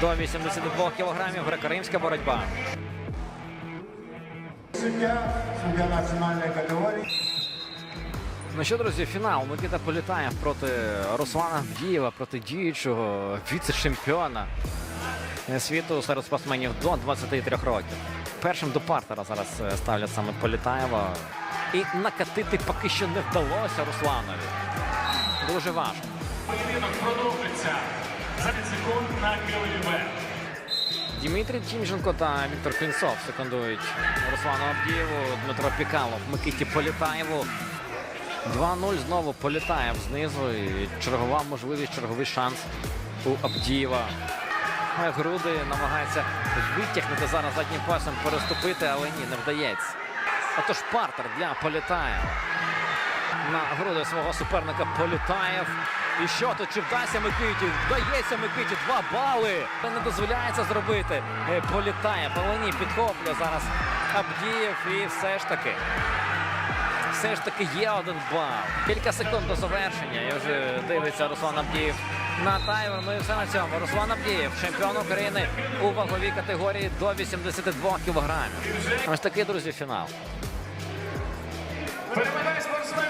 до 82 кілограмів. Греко-римська боротьба. Судья, судья национальной категории. Ну що, друзі, фінал. Микита Політаєв проти Руслана Авдієва, проти діючого віце-чемпіона світу серед спортсменів до 23 років. Першим до партера зараз е, ставлять саме Політаєва. І накатити поки що не вдалося Русланові. Дуже важко. Поєдинок продовжиться за 10 секунд на КВВ. Дмитрій Тімченко та Віктор Клінцов секундують Руслану Авдієву, Дмитро Пікалов, Микиті Політаєву. 2-0 знову Політаєв знизу. І чергова можливість, черговий шанс у Авдієва. Е, Груди намагається витягнути зараз заднім пасом, переступити, але ні, не вдається. Отож партер для Політаєва. На груди свого суперника Політаєв. І що тут? Чи вдасться Микиті? Вдається Микиті. Два бали. Це не дозволяється зробити. Е, Політаєв. Але ні, підхоплює зараз Абдієв. І все ж таки. Все ж таки є один бал. Кілька секунд до завершення. І вже дивиться Руслан Абдієв на таймер. Ну і все на цьому. Руслан Абдієв, чемпіон України у ваговій категорії до 82 кілограмів. Ось такий, друзі, фінал. Перемагає спортсмен